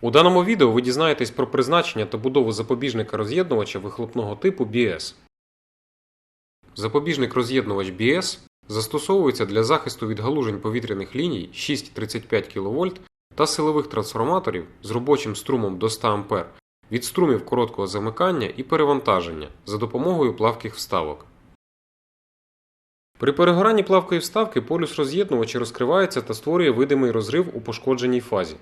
У даному відео ви дізнаєтесь про призначення та будову запобіжника роз'єднувача вихлопного типу BS. Запобіжник роз'єднувач BS застосовується для захисту від галужень повітряних ліній 6,35 кВт та силових трансформаторів з робочим струмом до 100 А від струмів короткого замикання і перевантаження за допомогою плавких вставок. При перегоранні плавкої вставки полюс роз'єднувача розкривається та створює видимий розрив у пошкодженій фазі.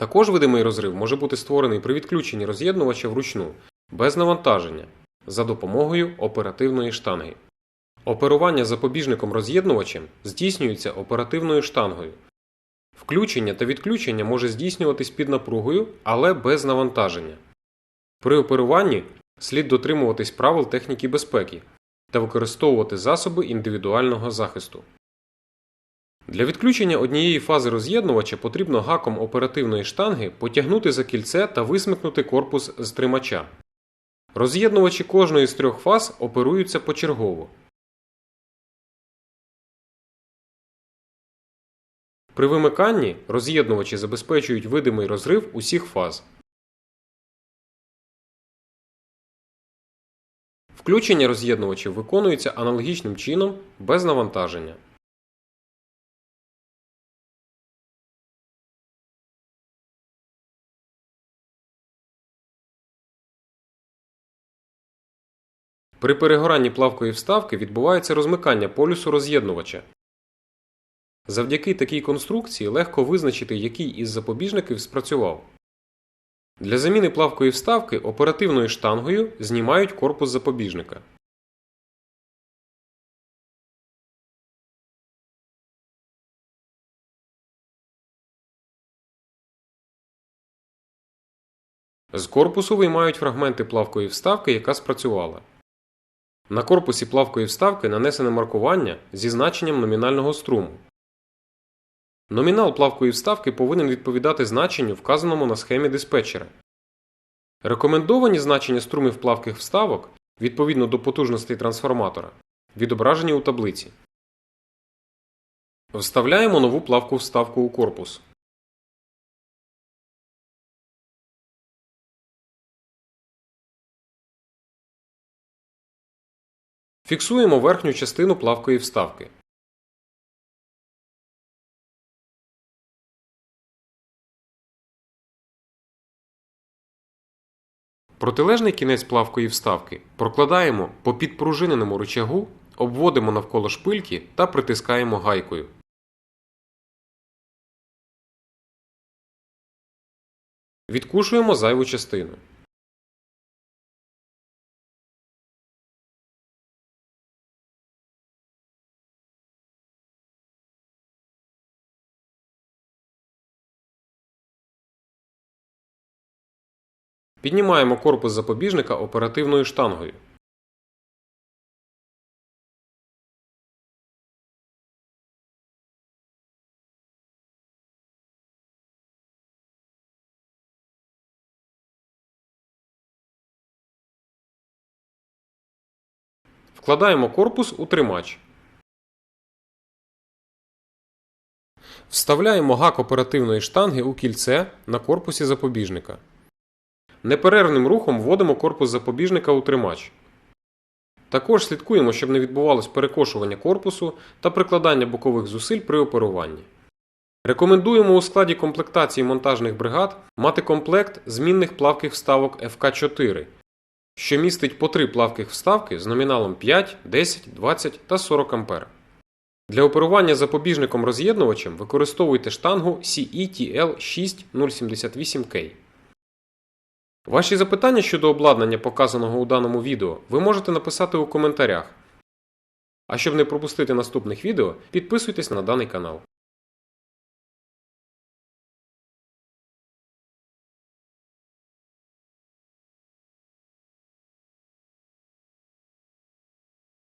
Також видимий розрив може бути створений при відключенні роз'єднувача вручну, без навантаження, за допомогою оперативної штанги. Оперування запобіжником роз'єднувачем здійснюється оперативною штангою. Включення та відключення може здійснюватись під напругою, але без навантаження. При оперуванні слід дотримуватись правил техніки безпеки та використовувати засоби індивідуального захисту. Для відключення однієї фази роз'єднувача потрібно гаком оперативної штанги потягнути за кільце та висмикнути корпус з тримача. Роз'єднувачі кожної з трьох фаз оперуються почергово. При вимиканні роз'єднувачі забезпечують видимий розрив усіх фаз. Включення роз'єднувачів виконується аналогічним чином без навантаження. При перегоранні плавкої вставки відбувається розмикання полюсу роз'єднувача. Завдяки такій конструкції легко визначити, який із запобіжників спрацював. Для заміни плавкої вставки оперативною штангою знімають корпус запобіжника. З корпусу виймають фрагменти плавкої вставки, яка спрацювала. На корпусі плавкої вставки нанесене маркування зі значенням номінального струму. Номінал плавкої вставки повинен відповідати значенню, вказаному на схемі диспетчера. Рекомендовані значення струмів плавких вставок відповідно до потужностей трансформатора відображені у таблиці. Вставляємо нову плавку вставку у корпус. Фіксуємо верхню частину плавкої вставки. Протилежний кінець плавкої вставки прокладаємо по підпружиненому рычагу, обводимо навколо шпильки та притискаємо гайкою. Відкушуємо зайву частину. Піднімаємо корпус запобіжника оперативною штангою. Вкладаємо корпус у тримач. Вставляємо гак оперативної штанги у кільце на корпусі запобіжника. Неперервним рухом вводимо корпус запобіжника у тримач. Також слідкуємо, щоб не відбувалось перекошування корпусу та прикладання бокових зусиль при оперуванні. Рекомендуємо у складі комплектації монтажних бригад мати комплект змінних плавких вставок ФК4, що містить по три плавких вставки з номіналом 5, 10, 20 та 40 А. Для оперування запобіжником роз'єднувачем використовуйте штангу CETL 6078K. Ваші запитання щодо обладнання, показаного у даному відео, ви можете написати у коментарях. А щоб не пропустити наступних відео, підписуйтесь на даний канал.